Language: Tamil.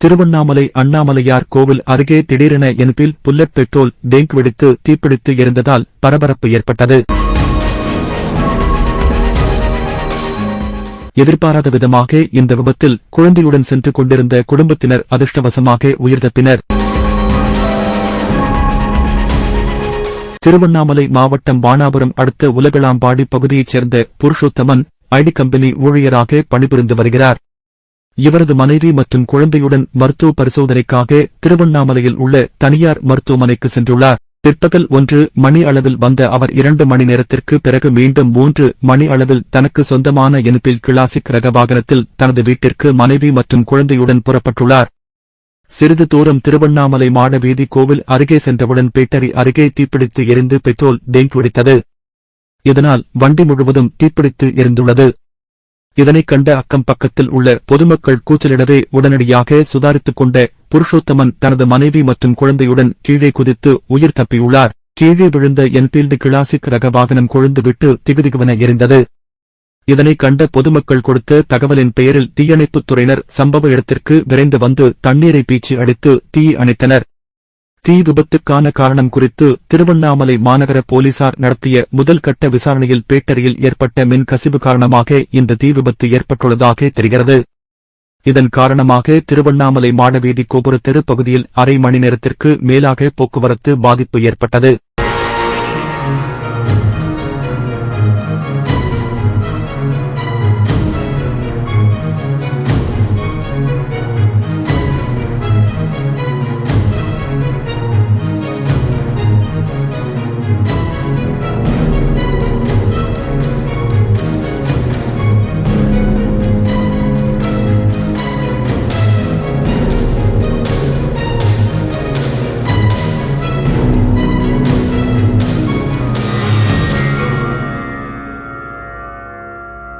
திருவண்ணாமலை அண்ணாமலையார் கோவில் அருகே திடீரென என்பில் புல்லட் பெட்ரோல் டேங்க் வெடித்து தீப்பிடித்து எரிந்ததால் பரபரப்பு ஏற்பட்டது. எதிர்பாராத விதமாக இந்த விபத்தில் குழந்தையுடன் சென்று கொண்டிருந்த குடும்பத்தினர் அதிர்ஷ்டவசமாக உயிர்தப்பினர் திருவண்ணாமலை மாவட்டம் வானாபுரம் அடுத்த உலகளாம்பாடி பகுதியைச் சேர்ந்த புருஷோத்தமன் ஐடி கம்பெனி ஊழியராக பணிபுரிந்து வருகிறார். இவரது மனைவி மற்றும் குழந்தையுடன் மருத்துவ பரிசோதனைக்காக திருவண்ணாமலையில் உள்ள தனியார் மருத்துவமனைக்கு சென்றுள்ளார். பிற்பகல் ஒன்று மணி அளவில் வந்த அவர் இரண்டு மணி நேரத்திற்கு பிறகு மீண்டும் மூன்று மணி அளவில் தனக்கு சொந்தமான எனுப்பில் கிளாசிக் ரக வாகனத்தில் தனது வீட்டிற்கு மனைவி மற்றும் குழந்தையுடன் புறப்பட்டுள்ளார். சிறிது தூரம் திருவண்ணாமலை மாட வீதி கோவில் அருகே சென்றவுடன் பேட்டரி அருகே தீப்பிடித்து எரிந்து பெட்ரோல் டேங்க் வெடித்தது இதனால் வண்டி முழுவதும் தீப்பிடித்து எரிந்துள்ளது. இதனைக் கண்ட அக்கம் பக்கத்தில் உள்ள பொதுமக்கள் கூச்சலிடவே உடனடியாக சுதாரித்துக் கொண்ட புருஷோத்தமன் தனது மனைவி மற்றும் குழந்தையுடன் கீழே குதித்து உயிர் தப்பியுள்ளார். கீழே விழுந்த என்பீல்டு கிளாசிக் ரக வாகனம் கொழுந்துவிட்டு திகுதிகுவன எரிந்தது. இதனைக் கண்ட பொதுமக்கள் கொடுத்த தகவலின் பெயரில் தீயணைப்புத் துறையினர் சம்பவ இடத்திற்கு விரைந்து வந்து தண்ணீரை பீச்சி அடித்து தீ அணைத்தனர். தீ விபத்துக்கான காரணம் குறித்து திருவண்ணாமலை மாநகர போலீசார் நடத்திய முதல் கட்ட விசாரணையில் பேட்டரியில் ஏற்பட்ட மின் கசிவு காரணமாக இந்த தீ விபத்து ஏற்பட்டுள்ளதாக தெரிகிறது. இதன் காரணமாக திருவண்ணாமலை மாடவீதி கோபுர தெரு பகுதியில் அரை மணி நேரத்திற்கு மேலாக போக்குவரத்து பாதிப்பு ஏற்பட்டது.